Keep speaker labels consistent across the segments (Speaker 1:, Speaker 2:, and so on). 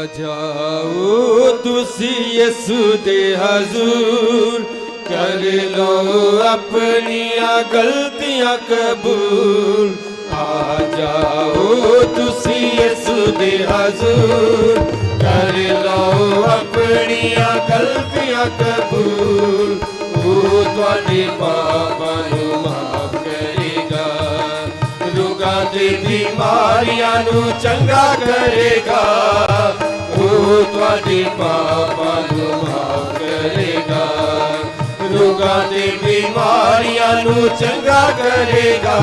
Speaker 1: ਆ ਜਾਓ ਤੁਸੀਂ ਯਿਸੂ ਦੇ ਹਜ਼ੂਰ। ਕਰ ਲਓ ਆਪਣੀਆਂ ਗਲਤੀਆਂ ਕਬੂਲ। ਆ ਜਾਓ ਤੁਸੀਂ ਯਿਸੂ ਦੇ ਹਜ਼ੂਰ। ਕਰ ਲਓ ਆਪਣੀਆਂ ਗਲਤੀਆਂ ਕਬੂਲ। ਉਹ ਤੁਹਾਡੇ ਪਾਪਾਂ ਨੂੰ ਮਾਫ ਕਰੇਗਾ। ਰੋਗਾਂ ਤੇ ਬਿਮਾਰੀਆਂ ਨੂੰ ਚੰਗਾ ਕਰੇਗਾ। ਉਹ ਤੁਹਾਡੇ ਪਾਪਾਂ ਨੂੰ ਮਾਫ ਕਰੇਗਾ। ਰੋਗਾਂ ਤੇ ਬਿਮਾਰੀਆਂ ਨੂੰ ਚੰਗਾ ਕਰੇਗਾ।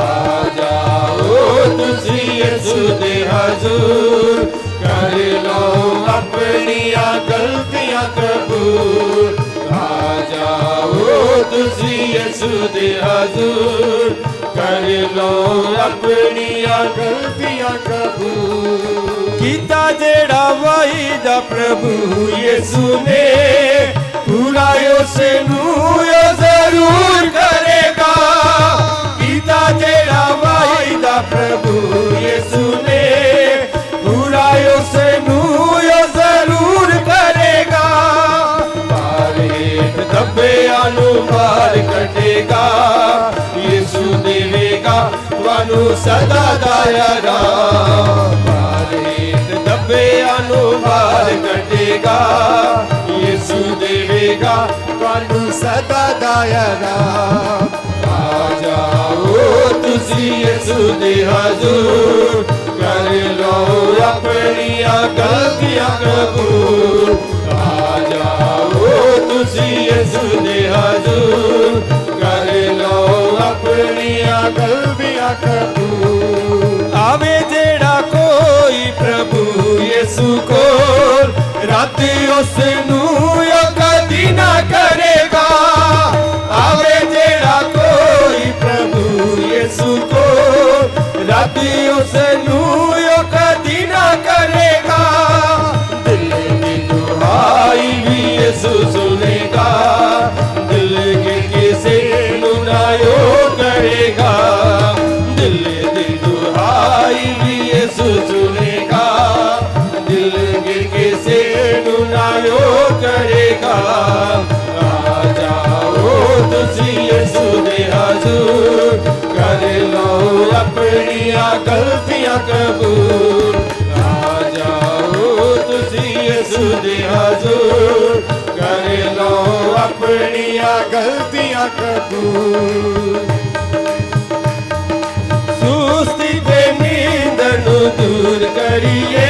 Speaker 1: ਆ ਜਾਓ ਤੁਸੀਂ ਯਿਸੂ ਦੇ ਹਜ਼ੂਰ। ਕਰ ਲਓ ਆਪਣੀਆਂ ਗਲਤੀਆਂ ਕਬੂਲ। ਆ ਜਾਓ ਤੁਸੀਂ ਯਿਸੂ ਦੇ ਹਜ਼ੂਰ। ਕਰ ਲਓ ਆਪਣੀਆਂ ਗਲਤੀਆਂ ਕਬੂਲ। ਕੀਤਾ ਜਿਹੜਾ ਦਾ ਪ੍ਰਭੂ ਯਿਸੂ ਨੇ। ਪੂਰਾ ਉਸ ਨੂੰ ਉਹ ਜ਼ਰੂਰ ਕਰੇਗਾ। ਕੀਤਾ ਜਿਹੜਾ ਵਾਹਿਦਾ ਪ੍ਰਭੂ ਯਿਸੂ ਨੇ। ਪੂਰਾ ਉਸ ਨੂੰ ਉਹ ਜ਼ਰੂਰ ਕਰੇਗਾ। ਬਾਰੇ ਦੱਬਿਆਂ ਨੂੰ ਬਾਹਰ ਕੱਢੇਗਾ। ਯਿਸੂ ਦੇਵੇਗਾ, ਤੁਹਾਨੂੰ ਸਦਾ ਦਾ ਆਰਾਮ। ਕੱਢੇਗਾ ਯਿਸੂ ਦੇਵੇਗਾ ਤੁਹਾਨੂੰ ਸਦਾ ਦਾ ਆਰਾਮ ਆ ਜਾਓ ਤੁਸੀਂ ਯਿਸੂ ਦੇ ਹਜ਼ੂਰ ਕਰ ਲਓ ਆਪਣੀਆਂ ਗਲਤੀਆਂ ਕਬੂਲ ਆ ਜਾਓ ਤੁਸੀਂ ਯਿਸੂ ਦੇ ਹਜ਼ੂਰ ਕਰ ਲਓ ਰਾਤ ਉਸ ਆਪਣੀਆਂ ਗਲਤੀਆਂ ਕਬੂਲ। ਆ ਜਾਓ ਤੁਸੀਂ ਯਿਸੂ ਦੇ ਹਜ਼ੂਰ। ਕਰ ਲਓ ਆਪਣੀਆਂ ਗਲਤੀਆਂ ਕਬੂਲ। ਸੁਸਤੀ ਤੇ ਨੀਂਦ ਨੂੰ ਦੂਰ ਕਰੀਏ।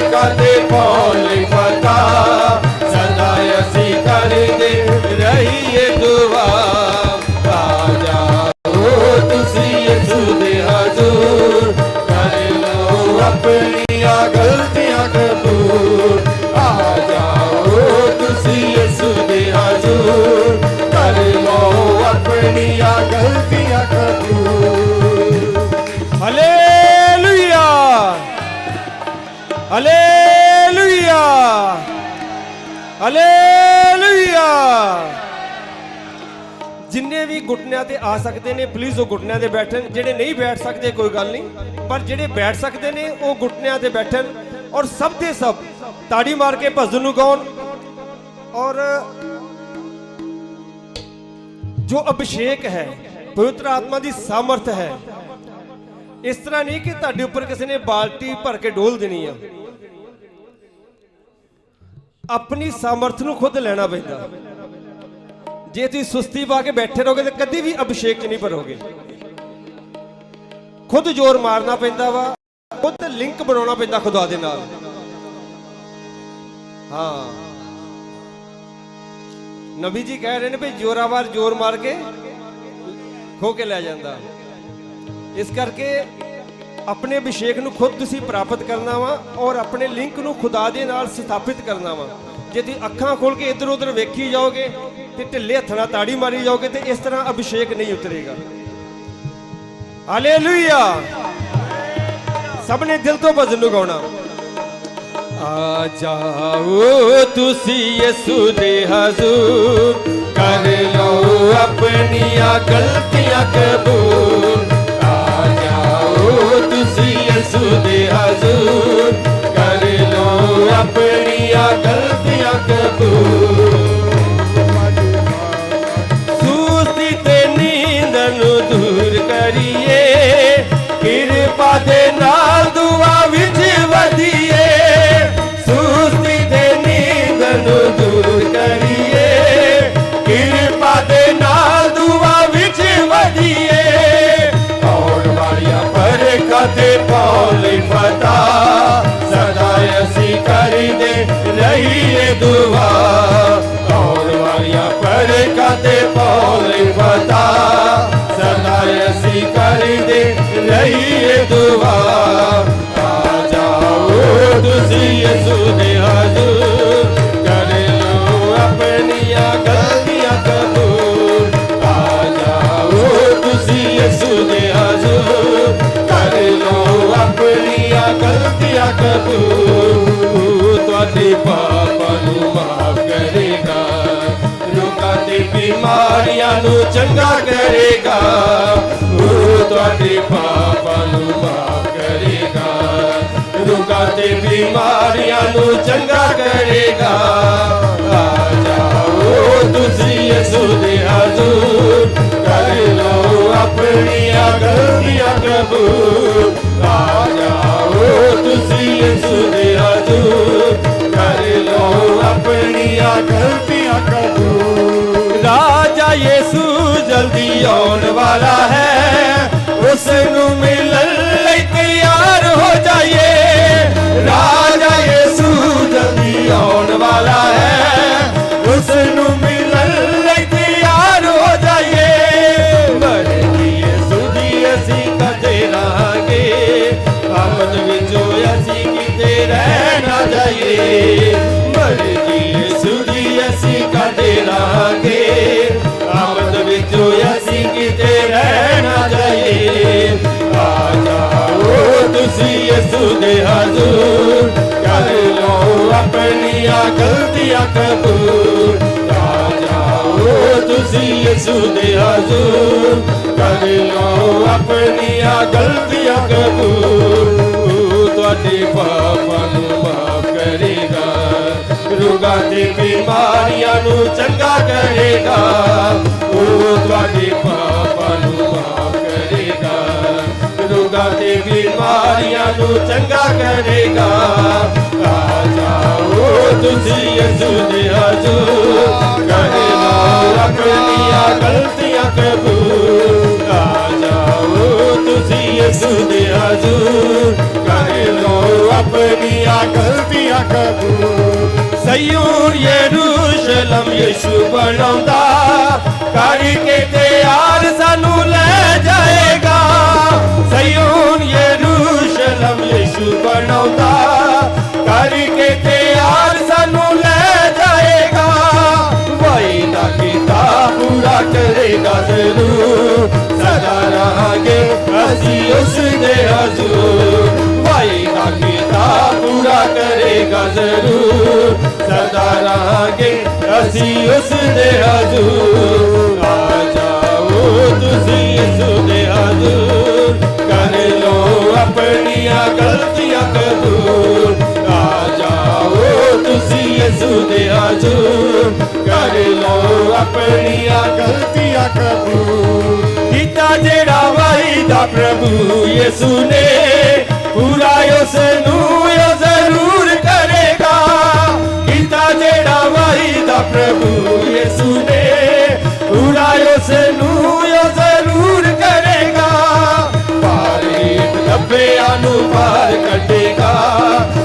Speaker 1: ਕਦੇ ਤੇ ਪਤਾ ਸਦਾ ਅਸੀਂ ਕਰਦੇ ਰਹੀਏ ਦੁਆ ਆ ਜਾਓ ਤੁਸੀਂ ਯਿਸੂ ਦੇ ਹਜ਼ੂਰ ਕਰ ਲਓ ਆਪਣੀਆਂ ਗਲਤੀਆਂ ਕਬੂਲ ਆ ਜਾਓ ਤੁਸੀਂ ਯਿਸੂ ਦੇ ਹਜ਼ੂਰ ਕਰ ਲਓ ਆਪਣੀਆਂ ਗਲਤੀਆਂ ਜਿੰਨੇ ਤੇ ਆ ਸਕਦੇ ਨੇ ਪਲੀਜ਼ ਉਹ ਗੁੱਟਨਿਆਂ ਤੇ ਬੈਠਣ। ਜਿਹੜੇ ਨਹੀਂ ਬੈਠ ਸਕਦੇ, ਕੋਈ ਗੱਲ ਨਹੀਂ। ਪਰ ਜਿਹੜੇ ਬੈਠ ਸਕਦੇ ਨੇ, ਉਹ ਗੁੱਟਨਿਆਂ ਤੇ ਬੈਠਣ। ਔਰ ਸਭ ਦੇ ਸਭ, ਤਾੜੀ ਮਾਰ ਕੇ ਭਜਨ ਨੂੰ ਗਾਉਣ ਔਰ ਜੋ ਅਭਿਸ਼ੇਕ ਹੈ, ਪਵਿੱਤਰ ਆਤਮਾ ਦੀ ਸਾਮਰਥ ਹੈ, ਇਸ ਤਰ੍ਹਾਂ ਨਹੀਂ ਕਿ ਤੁਹਾਡੇ ਉੱਪਰ ਕਿਸੇ ਨੇ ਬਾਲਟੀ ਭਰ ਕੇ ਡੋਲ ਦੇਣੀ ਆ। ਆਪਣੀ ਸਾਮਰਥ ਨੂੰ ਖੁਦ ਲੈਣਾ ਪੈਂਦਾ। ਜੇ ਤੁਸੀਂ ਸੁਸਤੀ ਪਾ ਕੇ ਬੈਠੇ ਰਹੋਗੇ ਤਾਂ ਕਦੀ ਵੀ ਅਭਿਸ਼ੇਕ 'ਚ ਨਹੀਂ ਭਰੋਗੇ। ਖੁਦ ਜ਼ੋਰ ਮਾਰਨਾ ਪੈਂਦਾ ਵਾ, ਖੁਦ ਲਿੰਕ ਬਣਾਉਣਾ ਪੈਂਦਾ ਖੁਦਾ ਦੇ ਨਾਲ। ਹਾਂ। ਨਬੀ ਜੀ ਕਹਿ ਰਹੇ ਨੇ ਵੀ ਜ਼ੋਰਾਵਾਰ ਜ਼ੋਰ ਮਾਰ ਕੇ ਖੋ ਕੇ ਲੈ ਜਾਂਦਾ। ਇਸ ਕਰਕੇ ਆਪਣੇ ਅਭਿਸ਼ੇਕ ਨੂੰ ਖੁਦ ਤੁਸੀਂ ਪ੍ਰਾਪਤ ਕਰਨਾ ਵਾ ਔਰ ਆਪਣੇ ਲਿੰਕ ਨੂੰ ਖੁਦਾ ਦੇ ਨਾਲ ਸਥਾਪਿਤ ਕਰਨਾ ਵਾ। ਜੇ ਤੁਸੀਂ ਅੱਖਾਂ ਖੋਲ ਕੇ ਇੱਧਰ ਉੱਧਰ ਵੇਖੀ ਜਾਓਗੇ ਤੇ ਢਿੱਲੇ ਹੱਥ ਨਾਲ ਤਾੜੀ ਮਾਰੀ ਜਾਓਗੇ ਤੇ ਇਸ ਤਰ੍ਹਾਂ ਅਭਿਸ਼ੇਕ ਨਹੀਂ ਉਤਰੇਗਾ। ਹਾਲੇਲੂਇਆ ਸਭ ਨੇ ਦਿਲ ਤੋਂ ਭਜਨ ਨੂੰ ਗਾਉਣਾ ਆ ਜਾਓ ਤੁਸੀਂ ਯਿਸੂ ਦੇ ਹਜ਼ੂਰ, ਕਰ ਲਓ ਆਪਣੀਆਂ ਗਲਤੀਆਂ ਕਬੂਲ। ਆ ਜਾਓ ਤੁਸੀਂ ਯਿਸੂ ਦੇ ਹਜ਼ੂਰ ਪੌਲੀ ਫਤਾ ਸਦਾ ਅਸੀਂ ਕਰਦੇ ਰਹੀਏ ਦੁਆ ਆਉਣ ਵਾਲੀਆਂ ਪਰਖਾਂ ਤੇ ਪੌਲੀ ਫਤਾ ਸਦਾ ਅਸੀਂ ਕਰਦੇ ਰਹੀਏ ਦੁਆ ਆ ਕਬੂ ਤੁਹਾਡੇ ਪਾਪਾਂ ਨੂੰ ਮਾਫ ਕਰੇਗਾ ਰੋਗਾਂ ਤੇ ਬਿਮਾਰੀਆਂ ਨੂੰ ਚੰਗਾ ਕਰੇਗਾ ਉਹ ਤੁਹਾਡੇ ਪਾਪਾਂ ਨੂੰ ਮਾਫ ਕਰੇਗਾ ਰੋਗਾਂ ਤੇ ਬਿਮਾਰੀਆਂ ਨੂੰ ਚੰਗਾ ਕਰੇਗਾ। ਆ ਜਾਓ ਤੁਸੀਂ ਯਿਸੂ ਦੇ ਹਜ਼ੂਰ, ਕਰ ਲਓ ਆਪਣੀਆਂ ਗਲਤੀਆਂ ਕਬੂਲ। ਤੁਸੀਂ ਯਿਸੂ ਦੇ ਹਜ਼ੂਰ ਕਰ ਲਓ ਆਪਣੀਆਂ ਗਲਤੀਆਂ ਕਬੂਲ। ਰਾਜਾ ਯੇਸੂ ਜਲਦੀ ਆਉਣ ਵਾਲਾ ਹੈ। ਉਸ ਨੂੰ ਮਿਲਣ ਲਈ ਤਿਆਰ ਹੋ ਜਾਈਏ। ਰਾਜਾ ਯੇਸੂ ਜਲਦੀ ਆਉਣ ਵਾਲਾ ਹੈ। ਜਾਓ ਤੁਸੀਂ ਯਿਸੂ ਦੇ ਹਜ਼ੂਰ। ਕਰ ਲਓ ਆਪਣੀਆਂ ਗਲਤੀਆਂ ਕਬੂਲ। ਆ ਜਾਓ ਤੁਸੀਂ ਯਿਸੂ ਦੇ ਹਜ਼ੂਰ। ਕਰ ਲਓ ਆਪਣੀਆਂ ਗਲਤੀਆਂ ਕਬੂਲ। ਉਹ ਤੁਹਾਡੇ ਪਾਪਾਂ ਨੂੰ ਮਾਫ ਕਰੇਗਾ। ਰੋਗਾਂ ਤੇ ਬਿਮਾਰੀਆਂ ਨੂੰ ਚੰਗਾ ਕਰੇਗਾ। ਉਹ ਤੁਹਾਡੇ ਪਾਪਾਂ ਨੂੰ ਮਾਫ ਕਦੇ ਤੇ ਬਿਮਾਰੀਆਂ ਨੂੰ ਚੰਗਾ ਕਰੇਗਾ। ਆ ਜਾਓ ਤੁਸੀਂ ਯਿਸੂ ਦੇ ਹਜ਼ੂਰ ਕਰ ਲਓ ਆਪਣੀਆਂ ਗਲਤੀਆਂ ਕਬੂਲ ਆ ਜਾਓ ਤੁਸੀਂ ਯਿਸੂ ਦੇ ਹਜ਼ੂਰ ਕਰ ਲਓ ਆਪਣੀਆਂ ਗਲਤੀਆਂ ਕਬੂਲ ਸਯੂਰ ਯਰੂਸ਼ਲਮ ਯਿਸੂ ਬਣਾਉਂਦਾ। ਕਰਕੇ ਤਿਆਰ ਸਾਨੂੰ ਲੈ ਜਾਏਗਾ। ਸਯੂਰ ਯਰੂਸ਼ਲਮ ਯਿਸੂ ਬਣਾਉਂਦਾ, ਕਰਕੇ ਤਿਆਰ ਸਾਨੂੰ ਲੈ ਜਾਏਗਾ। ਵਾਇਦਾ ਕੀਤਾ ਪੂਰਾ ਕਰੇਗਾ ਜ਼ਰੂਰ ਸਦਾ ਰਹਾਂਗੇ ਅਸੀਂ ਉਸ ਦੇ ਹਜ਼ੂਰ ਵਾਇਦਾ ਕੀਤਾ ਪੂਰਾ ਕਰੇਗਾ ਜ਼ਰੂਰ ਸਦਾ ਰਹਾਂਗੇ ਅਸੀਂ ਉਸ ਦੇ ਹਜ਼ੂਰ। ਆਪਣੀਆਂ ਗਲਤੀਆਂ ਕਬੂਲ ਆ ਜਾਓ ਤੁਸੀਂ ਯਿਸੂ ਦੇ ਹਜ਼ੂਰ। ਕਰ ਲਓ ਆਪਣੀਆਂ ਗਲਤੀਆਂ ਕਬੂਲ ਕੀਤਾ ਜਿਹੜਾ ਵਾਹਿਦਾ ਪ੍ਰਭੂ ਯਿਸੂ ਨੇ, ਪੂਰਾ ਉਸ ਨੂੰ ਜ਼ਰੂਰ ਕਰੇਗਾ। ਕੀਤਾ ਜਿਹੜਾ ਵਾਹਿਦਾ ਪ੍ਰਭੂ ਯਿਸੂ ਦੱਬਿਆਂ ਨੂੰ ਪਾਰ ਕੱਢੇਗਾ।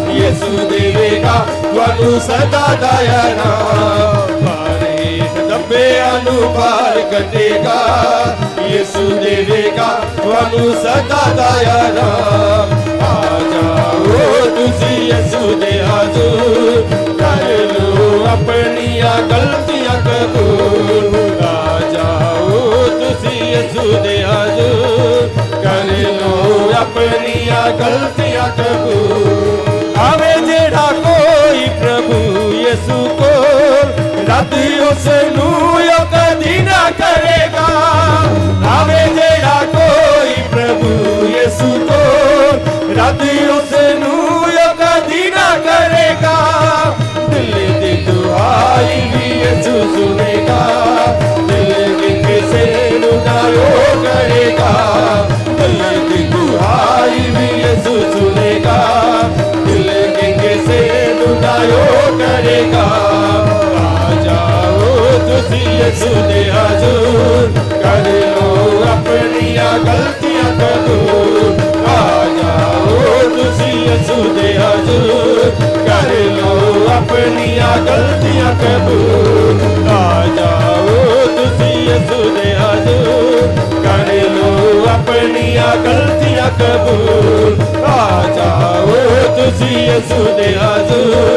Speaker 1: ਯਿਸੂ ਦੇਵੇਗਾ ਤੁਹਾਨੂੰ ਸਦਾ ਦਾ ਇਨਾਮ ਪਾਰੇ ਦੱਬਿਆਂ ਨੂੰ ਪਾਰ ਕੱਢੇਗਾ। ਯਿਸੂ ਦੇਵੇਗਾ ਤੁਹਾਨੂੰ ਸਦਾ ਦਾ ਇਨਾਮ ਆ ਜਾਓ ਤੁਸੀਂ ਯਿਸੂ ਦੇ ਹਜ਼ੂਰ ਕਰ ਲਓ ਕਬੂਲ। ਆਪਣੀਆਂ ਗਲਤੀਆਂ ਕਬੂਲ ਆਵੇ ਜਿਹੜਾ ਕੋਈ ਪ੍ਰਭੂ ਯਿਸੂ ਕੋਲ ਰੱਦ ਉਸ ਨੂੰ ਉਹ ਕਦੀ ਨਾ ਕਰੇਗਾ। ਆਵੇ ਜਿਹੜਾ ਕੋਈ ਪ੍ਰਭੂ ਯਿਸੂ ਕਿਸੇ ਕਰੇਗਾ। ਆ ਜਾਓ ਤੁਸੀਂ ਯਿਸੂ ਦੇ ਹਜ਼ੂਰ। ਕਰ ਲਓ ਆਪਣੀਆਂ ਗਲਤੀਆਂ ਕਬੂਲ ਆ ਜਾਓ ਤੁਸੀਂ ਯਿਸੂ ਦੇ ਹਜ਼ੂਰ। ਕਰ ਲਓ ਆਪਣੀਆਂ ਗਲਤੀਆਂ ਕਬੂਲ ਆ ਜਾਓ ਤੁਸੀਂ ਯਿਸੂ ਦੇ ਹਜ਼ੂਰ। ਕਰ ਲਓ ਆਪਣੀਆਂ ਗਲਤੀਆਂ ਕਬੂਲ ਆ ਜਾਓ ਤੁਸੀਂ ਯਿਸੂ ਦੇ ਹਜ਼ੂਰ।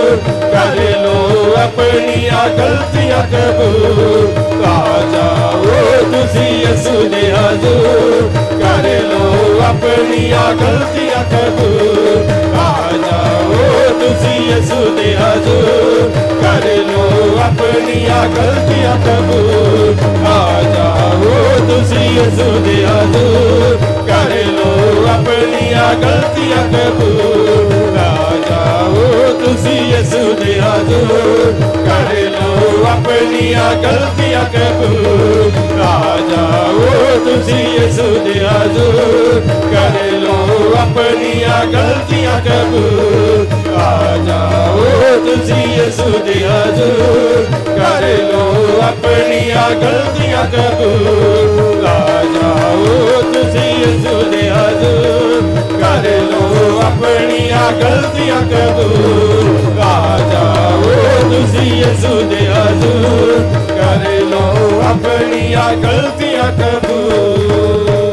Speaker 1: ਆਪਣੀਆਂ ਗਲਤੀਆਂ ਕਬੂਲ ਆ ਜਾਓ ਤੁਸੀਂ ਯਿਸੂ ਦੇ ਹਜ਼ੂਰ। ਕਰ ਲੋ ਆਪਣੀਆਂ ਗਲਤੀਆਂ ਕਬੂਲ ਆ ਜਾਓ ਤੁਸੀਂ ਯਿਸੂ ਦੇ ਹਜ਼ੂਰ। ਕਰ ਲੋ ਆਪਣੀਆਂ ਗਲਤੀਆਂ ਕਬੂਲ ਆ ਜਾਓ ਤੁਸੀਂ ਯਿਸੂ ਦੇ ਹਜ਼ੂਰ। ਕਰ ਲੋ ਆਪਣੀਆਂ ਗਲਤੀਆਂ ਕਬੂਲ ਆ ਜਾਓ ਤੁਸੀਂ ਯਿਸੂ ਦੇ ਹਜ਼ੂਰ ਕਰ ਲਓ ਆਪਣੀਆਂ ਗਲਤੀਆਂ ਕਬੂਲ ਆ ਜਾਓ ਤੁਸੀਂ ਯਿਸੂ ਦੇ ਹਜ਼ੂਰ ਕਰ ਲਓ ਆਪਣੀਆਂ ਗਲਤੀਆਂ ਕਬੂਲ ਆ ਜਾਓ ਤੁਸੀਂ ਯਿਸੂ ਦੇ ਹਜ਼ੂਰ ਕਰ ਲਓ ਆਪਣੀਆਂ ਗਲਤੀਆਂ ਕਬੂਲ ਆ ਜਾਓ ਤੁਸੀਂ ਯਿਸੂ ਦੇ ਹਜ਼ੂਰ ਆਪਣੀਆਂ ਗਲਤੀਆਂ ਕਬੂਲ ਆ ਜਾਓ ਤੁਸੀਂ ਯਿਸੂ ਦੇ ਹਜ਼ੂਰ। ਕਰ ਲੋ ਆਪਣੀਆਂ ਗਲਤੀਆਂ ਕਬੂਲ